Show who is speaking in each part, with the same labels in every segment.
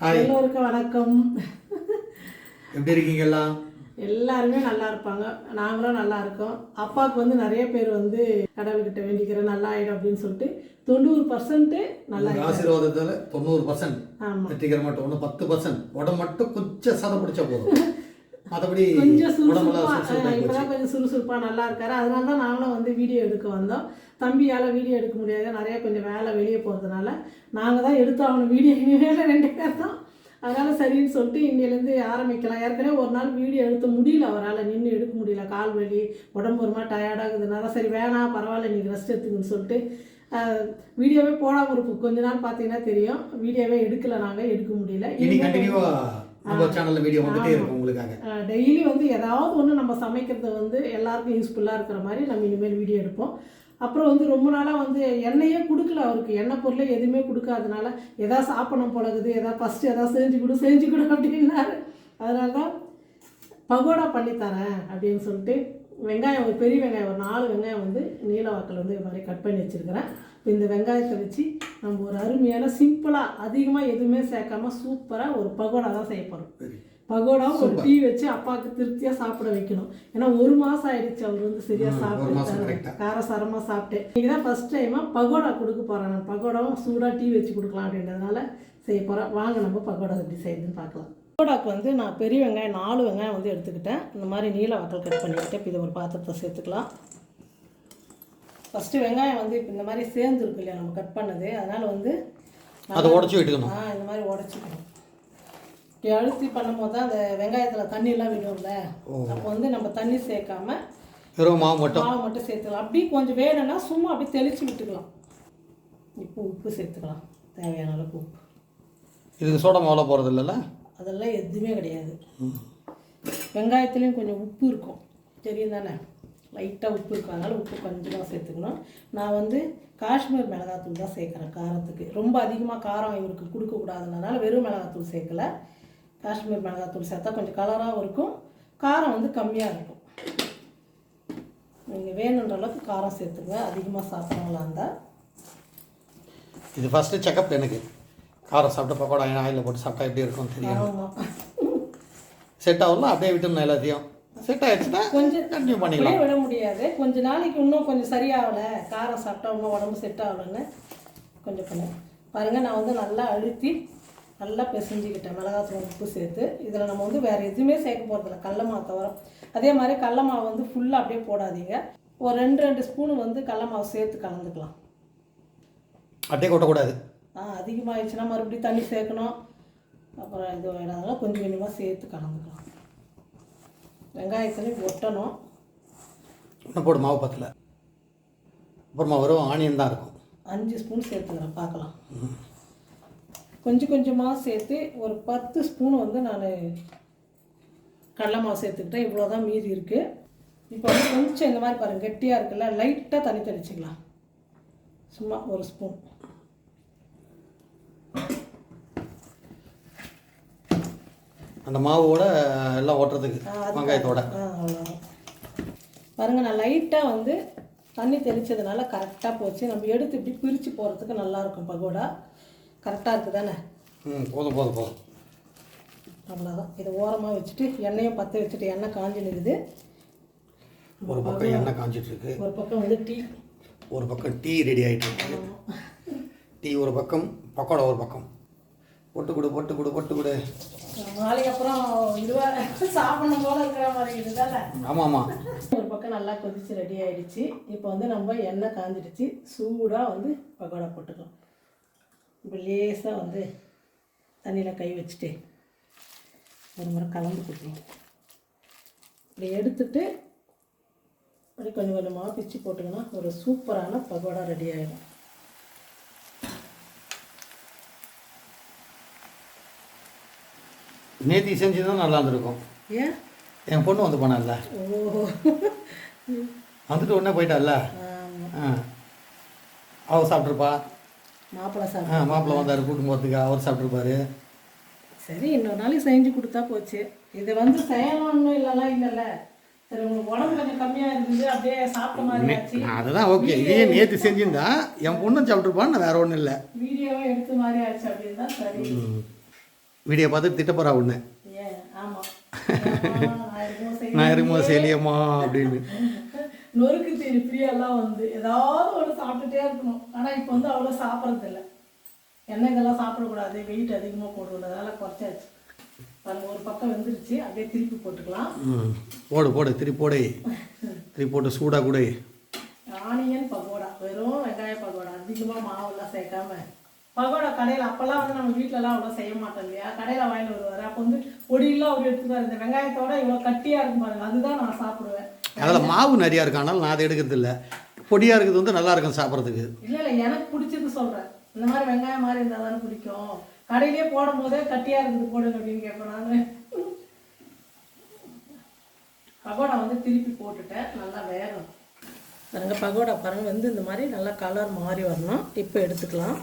Speaker 1: Hi
Speaker 2: எல்லோருக்கும் வணக்கம்.
Speaker 1: எப்படி இருக்கீங்க எல்லாம்
Speaker 2: எல்லாருமே நல்லா இருப்பாங்க. நாங்களும் நல்லா இருக்கோம். அப்பாவுக்கு வந்து நிறைய பேர் வந்து கடவுள்கிட்ட வேண்டிக்கிறேன் நல்லா ஆயிடும் அப்படின்னு சொல்லிட்டு தொண்ணூறு பர்சன்ட் நல்லா
Speaker 1: ஆசீர்வாதத்துல தொண்ணூறு பர்சன்ட்
Speaker 2: ஆமா.
Speaker 1: வெற்றிகரமாட்ட ஒன்று பத்து பர்சன்ட் உடம்பு மட்டும் கொஞ்சம் சதை பிடிச்சா போதும். மற்றபடி
Speaker 2: கொஞ்சம்
Speaker 1: சுறுசுறுப்பாகி
Speaker 2: இப்போதான் கொஞ்சம் சுறுசுறுப்பா நல்லா இருக்காரு. அதனால தான் நாங்களும் வந்து வீடியோ எடுக்க வந்தோம். தம்பியால் வீடியோ எடுக்க முடியாது. நிறைய கொஞ்சம் வேலை வெளியே போகிறதுனால நாங்கள் தான் எடுத்தாகணும் வீடியோ இனிமேல் ரெண்டு பேர் தான். அதனால சரின்னு சொல்லிட்டு இன்னிலேருந்து ஆரம்பிக்கலாம். ஏற்கனவே ஒரு நாள் வீடியோ எடுக்க முடியல அவரால். நின்று எடுக்க முடியல. கால் வலி உடம்பு ஒரு மாதிரி டயர்டாகுதுனால சரி வேணாம் பரவாயில்ல நீங்கள் ரெஸ்ட் எடுத்துக்குன்னு சொல்லிட்டு வீடியோவே போடாமல் இருக்கும் கொஞ்ச நாள் பார்த்தீங்கன்னா தெரியும். வீடியோவே எடுக்கல நாங்கள் எடுக்க முடியல.
Speaker 1: நம்ம சேனல்ல வீடியோ வந்துட்டே இருக்கும் உங்களுக்காக.
Speaker 2: டெய்லி வந்து ஏதாவது ஒன்று நம்ம சமைக்கிறது வந்து எல்லாருக்கும் யூஸ்ஃபுல்லாக இருக்கிற மாதிரி நம்ம இனிமேல் வீடியோ எடுப்போம். அப்புறம் வந்து ரொம்ப நாளாக வந்து எண்ணெயே கொடுக்கல அவருக்கு. எண்ணெய் பொருளே எதுவுமே கொடுக்காதனால எதாவது சாப்பிடணும் போலகுது எதாவது ஃபஸ்ட்டு எதாவது செஞ்சு கொடு செஞ்சு கொடு அப்படின்னாரு. அதனால தான் பகோடா பண்ணித்தரேன் அப்படின்னு சொல்லிட்டு வெங்காயம் ஒரு பெரிய வெங்காயம் ஒரு நாலு வெங்காயம் வந்து நீல வாக்கில் வந்து இது மாதிரி கட் பண்ணி வச்சுருக்கிறேன். இந்த வெங்காயத்தை வச்சு நம்ம ஒரு அருமையான சிம்பிளாக அதிகமாக எதுவுமே சேர்க்காம சூப்பராக ஒரு பகோடா தான் செய்ய போகிறோம் பகோடாவும் ஒரு டீ வச்சு அப்பாவுக்கு திருப்தியாக சாப்பிட வைக்கணும். ஏன்னா ஒரு மாதம் ஆயிடுச்சு அவர் வந்து சரியாக சாப்பிட்டு
Speaker 1: ஆ.
Speaker 2: காரசாரமாக சாப்பிட்டேன். இன்னைக்கு தான் ஃபஸ்ட் டைமாக பகோடா கொடுக்க போகிறேன் நான். பகோடாவும் சூடாக டீ வச்சு கொடுக்கலாம் அப்படின்றதுனால செய்ய போகிறேன் வாங்க நம்ம பகோடா எப்படி செய்யுதுன்னு பார்க்கலாம். பகோடாக்கு வந்து நான் பெரிய வெங்காயம் நாலு வெங்காயம் வந்து எடுத்துக்கிட்டேன். இந்த மாதிரி நீல வாக்கல் கட் பண்ணிக்கிட்டு இப்போ இதை ஒரு பாத்திரத்தை சேர்த்துக்கலாம். ஃபஸ்ட்டு வெங்காயம் வந்து இப்போ இந்த மாதிரி சேர்ந்து இருக்கு இல்லையா நம்ம கட் பண்ணது. அதனால் வந்து
Speaker 1: அதை உடச்சி விட்டுக்கணும்.
Speaker 2: ஆ இந்த மாதிரி உடச்சிக்கணும். இப்படி அழுத்தி பண்ணும்போது தான் அந்த வெங்காயத்தில் தண்ணியெல்லாம் விடும்ல அப்போ வந்து நம்ம தண்ணி சேர்க்காம
Speaker 1: வெறும் மாவு மட்டும்?
Speaker 2: மாவு மட்டும் சேர்த்துக்கலாம். அப்படி கொஞ்சம் வேணும்னா சும்மா அப்படியே தெளித்து விட்டுக்கலாம். இப்போ உப்பு சேர்த்துக்கலாம். தேவையான அளவுக்கு உப்பு.
Speaker 1: இதுக்கு சோடா மாவுல போகிறது இல்லைல்ல?
Speaker 2: அதெல்லாம் எதுவுமே கிடையாது. வெங்காயத்துலேயும் கொஞ்சம் உப்பு இருக்கும். தெரியும் தானே லைட்டாக உப்பு இருக்கும் அதனால் உப்பு கொஞ்சமாக சேர்த்துக்கணும். நான் வந்து காஷ்மீர் மிளகாத்தூள் தான் சேர்க்குறேன் காரத்துக்கு. ரொம்ப அதிகமாக காரம் இவருக்கு கொடுக்கக்கூடாதுனால வெறும் மிளகாத்தூள் சேர்க்கல. காஷ்மீர் மிளகாத்தூள் சேர்த்தா கொஞ்சம் கலராகவும் இருக்கும். காரம் வந்து கம்மியாக இருக்கும். நீங்கள் வேணுன்ற அளவுக்கு காரம் சேர்த்துங்க. அதிகமாக சாப்பிட்றவங்களா இருந்தால்
Speaker 1: இது ஃபஸ்ட்டு செக்கப் எனக்கு. காரம் சாப்பிட்டு பக்கோடா ஆயிலில் போட்டு சாப்பிட்டா எப்படி இருக்கும் தெரியும். செட் ஆகல அப்படியே விட்டுணும் எல்லாத்தையும். செட் ஆயிடுச்சுன்னா
Speaker 2: கொஞ்சம்
Speaker 1: கண்டினியூ பண்ணிக்கலாம்
Speaker 2: விட முடியாது. கொஞ்ச நாளைக்கு இன்னும் கொஞ்சம் சரியாகலை. காரம் சாப்பிட்டா இன்னும் உடம்பு செட் ஆகலைன்னு கொஞ்சம் பண்ணேன் பாருங்கள் நான் வந்து நல்லா அழுத்தி நல்லா பிசைஞ்சிக்கிட்டேன். மிளகாத்தூள் உப்பு சேர்த்து. இதில் நம்ம வந்து வேறு எதுவுமே சேர்க்க போகிறதில்ல கடல மாவு தவிர. அதே மாதிரி கடல மாவு வந்து ஃபுல்லாக அப்படியே போடாதீங்க. ஒரு ரெண்டு ரெண்டு ஸ்பூன் வந்து கடல மாவு சேர்த்து கலந்துக்கலாம்.
Speaker 1: அப்படியே கொட்டக்கூடாது.
Speaker 2: ஆ அதிகமாகிடுச்சுன்னா மறுபடியும் தண்ணி சேர்க்கணும். அப்புறம் இது வேணாதனால கொஞ்சம் கொஞ்சமாக சேர்த்து கலந்துக்கலாம். வெங்காயத்துலேயும் ஒட்டணும்.
Speaker 1: இன்னும் போடு மாவு பத்தில் அப்புறமா வெறும் ஆனியன் தான் இருக்கும்.
Speaker 2: அஞ்சு ஸ்பூன் சேர்த்துக்கிறேன் பார்க்கலாம். கொஞ்சம் கொஞ்சமாக சேர்த்து ஒரு பத்து ஸ்பூன் வந்து நான் கடலை மாவு சேர்த்துக்கிட்டேன். இவ்வளோ தான் மீதி இருக்குது இப்போ வந்து கொஞ்சம் இந்த மாதிரி பாருங்கள் கெட்டியாக இருக்குல்ல லைட்டாக தண்ணி தெளிச்சிக்கலாம். சும்மா ஒரு ஸ்பூன்.
Speaker 1: அந்த மாவோட எல்லாம் ஓட்டுறதுக்கு வெங்காயத்தோட.
Speaker 2: பாருங்கள் நான் லைட்டாக வந்து தண்ணி தெளித்ததுனால கரெக்டாக போச்சு. நம்ம எடுத்து இப்படி பிரித்து போகிறதுக்கு நல்லாயிருக்கும் பகோடா. கரெக்டாக இருக்குது தானே
Speaker 1: ம் போதும் போதும் போதும்.
Speaker 2: அவ்வளோதான் இதை ஓரமாக வச்சுட்டு எண்ணெயும் பற்ற வச்சுட்டு எண்ணெய் காஞ்சி நிற்குது
Speaker 1: ஒரு பக்கம் எண்ணெய் காஞ்சிட்டு இருக்கு
Speaker 2: ஒரு பக்கம் வந்து டீ.
Speaker 1: ஒரு பக்கம் டீ ரெடி ஆகிட்டு இருக்கு டீ ஒரு பக்கம் பக்கோடா ஒரு பக்கம். பொட்டு கொடு பொட்டு கொடு பொட்டு கொடு
Speaker 2: நாளைக்கு அப்புறம் இதுவாக சாப்பிடணும் போல இருக்கிற மாதிரி இருக்குதானே
Speaker 1: ஆமாம் ஆமாம்
Speaker 2: ஒரு பக்கம் நல்லா கொதிச்சு ரெடி ஆயிடுச்சு. இப்போ வந்து நம்ம எண்ணெய் காஞ்சிடுச்சு. சூடாக வந்து பக்கோடா போட்டுக்கலாம். இப்போ லேசாக வந்து தண்ணியில் கை வச்சுட்டு ஒரு முறை கலந்து கொடுக்கணும். இப்படி எடுத்துட்டு அப்படி கொஞ்சம் கொஞ்சமாக பிச்சு போட்டிங்கன்னா ஒரு சூப்பரான பகோடா ரெடி ஆகிடும்
Speaker 1: நேத்தி செஞ்சு தான் நல்லா இருந்திருக்கும்.
Speaker 2: ஏன்?
Speaker 1: என் பொண்ணு வந்து போனால
Speaker 2: ஓ
Speaker 1: வந்துட்டு உடனே போயிட்டால அவர் சாப்பிட்ருப்பா
Speaker 2: மாப்பிள்ளை சாப்பிட்டு
Speaker 1: ஆ மாப்பிள்ளை வந்தார் கூட்டும் போகிறதுக்கு அவர் சாப்பிட்ருப்பாரு
Speaker 2: சரி இன்னொரு நாளைக்கு செஞ்சு கொடுத்தா போச்சு. இது வந்து செய்யணும்னு இல்லைலாம் இல்லைல்ல. சரி உங்களுக்கு உடம்பு கொஞ்சம் கம்மியாக இருந்தது அப்படியே சாப்பிட்ட மாதிரி ஆச்சு.
Speaker 1: அதுதான் ஓகே. இதே நேற்று செஞ்சிருந்தா என் பொண்ணும் சாப்பிட்ருப்பான்னு வேற ஒன்றும் இல்லை.
Speaker 2: வீடியோவும் எடுத்த மாதிரி ஆச்சு அப்படின்னு தான் சரி
Speaker 1: வீடியோ பார்த்து திட்ட போகிறா உன்னை.
Speaker 2: நான் இருக்கும்போது
Speaker 1: செய்யலையம்மா அப்படின்னு.
Speaker 2: நொறுக்கு தீனி ஃப்ரீயெல்லாம் வந்து ஏதாவது ஒன்று சாப்பிட்டுட்டே இருக்கணும். ஆனால் இப்போ வந்து அவ்வளோ சாப்பிட்றது இல்லை எண்ணெய் இதெல்லாம் சாப்பிடக்கூடாது. வெயிட் அதிகமாக போடுறதால குறைச்சாச்சு. பாருங்க ஒரு பக்கம் வெந்துருச்சு. அப்படியே திருப்பி போட்டுக்கலாம்.
Speaker 1: போடு போடு. திருப்பி போடு. திருப்பி போட்டு சூடாக கூட
Speaker 2: ஆனியன் பகோடா வெறும் வெங்காய பகோடா அதிகமாக மாவெல்லாம் சேர்க்காம பகோடா கடையில் அப்போல்லாம் வந்து நம்ம வீட்டிலலாம் அவ்வளோ செய்ய மாட்டோம் இல்லையா? கடையில் வாங்கிட்டு வருவார். அப்போ வந்து பொடியெல்லாம் அவர் எடுத்துக்குவார். இந்த வெங்காயத்தோட இவ்வளோ கட்டியாக இருக்கும் பாருங்க. அதுதான் நான் சாப்பிடுவேன்.
Speaker 1: அதில் மாவு நிறையா இருக்கும் ஆனால் நான் அதை எடுக்கிறது இல்லை. பொடியாக இருக்கிறது வந்து நல்லா இருக்கும் சாப்பிட்றதுக்கு.
Speaker 2: இல்லை இல்லை. எனக்கு பிடிச்சது சொல்கிறேன் இந்த மாதிரி வெங்காயம் மாதிரி இருந்தால் தானே பிடிக்கும். கடையிலே போடும் போதே கட்டியாக இருக்குது போடுங்க அப்படின்னு கேட்பேன் நான். பகோடா வந்து திருப்பி போட்டுட்டேன். நல்லா வேகணும். பாருங்க பகோடா பாருங்க. வந்து இந்த மாதிரி நல்லா கலர் மாறி வரணும். இப்போ எடுத்துக்கலாம்.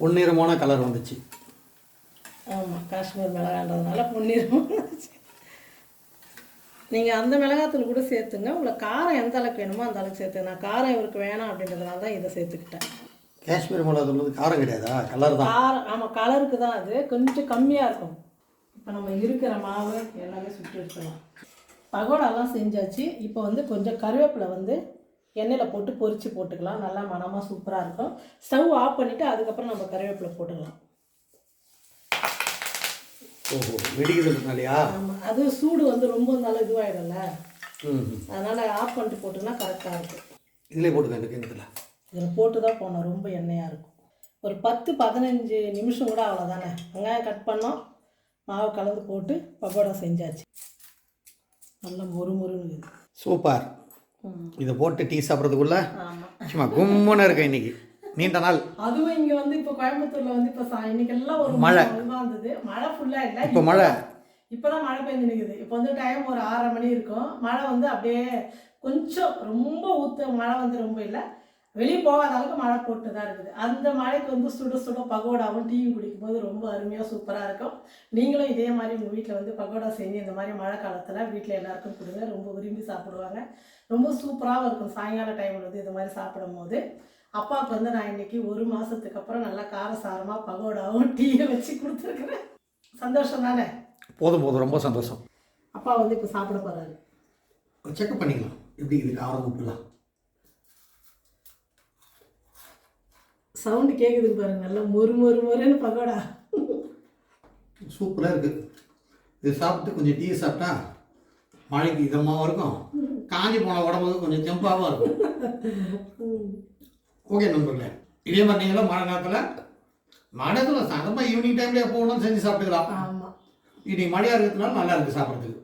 Speaker 1: பொன்னிறமான கலர் வந்துச்சு.
Speaker 2: ஆமாம் காஷ்மீர் மிளகான்றதுனால பொன்னிறம் நீங்கள் அந்த மிளகாத்தூள் கூட சேர்த்துங்க. உங்களுக்கு காரம் எந்த அளவுக்கு வேணுமோ அந்த அளவுக்கு சேர்த்துங்க. நான் காரம் இவருக்கு வேணாம் அப்படின்றதுனால தான் இதை சேர்த்துக்கிட்டேன்.
Speaker 1: காஷ்மீர் மிளகாத்தூள் வந்து காரம் கிடையாதா? கலர் தான்.
Speaker 2: காரம் ஆமாம் கலருக்கு தான் அது. கொஞ்சம் கம்மியாக இருக்கும். இப்போ நம்ம இருக்கிற மாவு எல்லாமே சுட்டு எடுத்துக்கலாம். பகோடாலாம் செஞ்சாச்சு. இப்போ வந்து கொஞ்சம் கருவேப்பிலை வந்து எண்ணெயில் போட்டு பொரிச்சு போட்டுக்கலாம். நல்லா மணமாக சூப்பராக இருக்கும். ஸ்டவ் ஆஃப் பண்ணிவிட்டு அதுக்கப்புறம் நம்ம கருவேப்பிலை போட்டுக்கலாம்.
Speaker 1: ஓஹோ வெடிக்கிறதுனாலயா
Speaker 2: ஆமாம் அது சூடு வந்து ரொம்ப நாள் இதுவாகிடும்ல அதனால் ஆஃப் பண்ணிட்டு போட்டோம்னா கரெக்டாக இருக்கும்.
Speaker 1: இதிலே போட்டுக்க இந்த கிணத்துல
Speaker 2: இதில் போட்டு தான் போனோம் ரொம்ப எண்ணெயாக இருக்கும். ஒரு பத்து பதினஞ்சு நிமிஷம் கூட அவ்வளோதானே வெங்காயம் கட் பண்ணோம். மாவு கலந்து போட்டு பக்கோடா செஞ்சாச்சு. நல்லா மொறு மொறுன்னு.
Speaker 1: சூப்பர். இதை போட்டு டீ சாப்பிட்றதுக்குள்ள சும்மா கும்முன்னு இருக்கேன் இன்னைக்கு. நீண்ட நாள்.
Speaker 2: அதுவும் இங்கே வந்து இப்போ கோயம்புத்தூரில் வந்து இப்போ சா இன்னைக்கெல்லாம் ஒரு
Speaker 1: மழை.
Speaker 2: இருந்தது மழை ஃபுல்லாக இல்லை.
Speaker 1: இப்போ மழை.
Speaker 2: இப்போதான் மழை பெஞ்சு நிற்குது இப்போ வந்து டைம் ஒரு ஆறரை மணி இருக்கும். மழை வந்து அப்படியே கொஞ்சம் ரொம்ப ஊத்த. மழை வந்து ரொம்ப இல்லை. வெளியே போகாத அளவுக்கு மழை போட்டு தான் இருக்குது. அந்த மழைக்கு வந்து சுட சுட பகோடாவும் டீயும் குடிக்கும்போது ரொம்ப அருமையாக சூப்பராக இருக்கும். நீங்களும் இதே மாதிரி உங்கள் வீட்டில் வந்து பகோடா செஞ்சு இந்த மாதிரி மழை காலத்தில் வீட்டில் எல்லாருக்கும் கொடுங்க. ரொம்ப விரும்பி சாப்பிடுவாங்க. ரொம்ப சூப்பராகவும் இருக்கும். சாயங்கால டைமில் வந்து இது மாதிரி சாப்பிடும் போது அப்பாவுக்கு வந்து நான் இன்னைக்கு ஒரு மாதத்துக்கு அப்புறம் நல்லா காரசாரமாக பகோடாவும் டீயை வச்சு கொடுத்துருக்குறேன். சந்தோஷம் தானே?
Speaker 1: போதும் போதும். ரொம்ப சந்தோஷம்.
Speaker 2: அப்பா வந்து இப்போ சாப்பிட போறாரு.
Speaker 1: செக்அப் பண்ணிக்கலாம். எப்படி இது காரம் உப்புலாம்?
Speaker 2: சவுண்டு கேட்குது பாருங்க நல்லா மொறு மொறு மொறுன்னு பகோடா.
Speaker 1: சூப்பராக இருக்குது இது சாப்பிட்டு கொஞ்சம் டீ சாப்பிட்டா மழைக்கு இதமாகவும் இருக்கும். காஞ்சி போன உடம்புக்கு கொஞ்சம் தெம்பாகவும் இருக்கும். ஓகே நண்பர்களே இதே மாதிரி நீங்களும் மழை நேரத்தில் மழை நேரத்தில் சாயந்தரமாக ஈவினிங் டைம்லேயே போகணும் செஞ்சு சாப்பிட்டுக்கலாம். இன்னைக்கு மழையாக இருக்கிறதுனால நல்லா இருக்குது சாப்பிட்றதுக்கு.